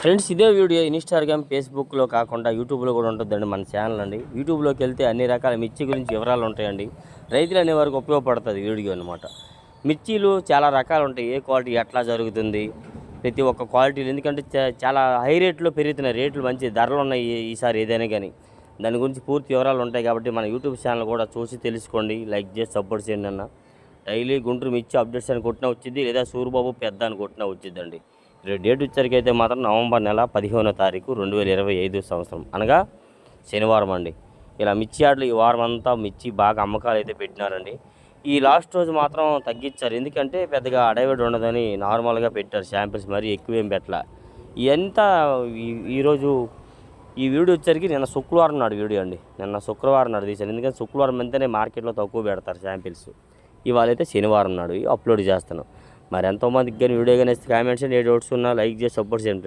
Friends ఇదే video Instagram ఫేస్బుక్లో కాకుండా యూట్యూబ్లో కూడా ఉంటుందండి మన ఛానల్ అండి. యూట్యూబ్లోకి వెళ్తే అన్ని రకాల మిర్చి గురించి వివరాలు ఉంటాయండి. రైతులు అనే వారికి ఉపయోగపడుతుంది వీడియో అనమాట మిర్చీలు చాలా రకాలు ఉంటాయి. ఏ క్వాలిటీ ఎట్లా జరుగుతుంది? ప్రతి ఒక్క క్వాలిటీలు. ఎందుకంటే చా- చాలా హై రేట్లో పెరుగుతున్నాయి. రేట్లు మంచి ధరలు ఉన్నాయి ఈసారి ఏదైనా కానీ. దాని గురించి పూర్తి వివరాలు ఉంటాయి కాబట్టి మన యూట్యూబ్ ఛానల్ కూడా చూసి తెలుసుకోండి. లైక్ చేసి సపోర్ట్ చేయండి అన్న. డైలీ గుంటూరు మిర్చి అప్డేట్స్ అని కొట్టినా వచ్చింది. లేదా సూరిబాబు పెద్ద అని కొట్టినా వచ్చిందండి. డేట్ వచ్చరికి అయితే మాత్రం నవంబర్ నెల పదిహేనో తారీఖు రెండు వేల ఇరవై ఐదు సంవత్సరం. అనగా శనివారం అండి. ఇలా మిర్చి ఆటలు ఈ వారం అంతా మిర్చి బాగా అమ్మకాలు అయితే పెట్టినారండి. ఈ లాస్ట్ రోజు మాత్రం తగ్గించారు. ఎందుకంటే పెద్దగా అడవిడి ఉండదని నార్మల్గా పెట్టారు శాంపిల్స్ మరి ఎక్కువేం పెట్టలే. ఇదంతా ఈరోజు ఈ వీడియో వచ్చరికి నిన్న శుక్రవారం నాడు వీడియో అండి. నిన్న శుక్రవారం నాడు తీశాను ఎందుకంటే శుక్రవారం అంతేనే మార్కెట్లో తక్కువ పెడతారు శాంపిల్స్. ఇవాళ అయితే శనివారం నాడు అప్లోడ్ చేస్తాను మరి ఎంతోమందికి కానీ వీడియో కానీ కామెంట్స్ ఏ డౌట్స్ ఉన్నా లైక్ చేసి సపోర్ట్ చేయండి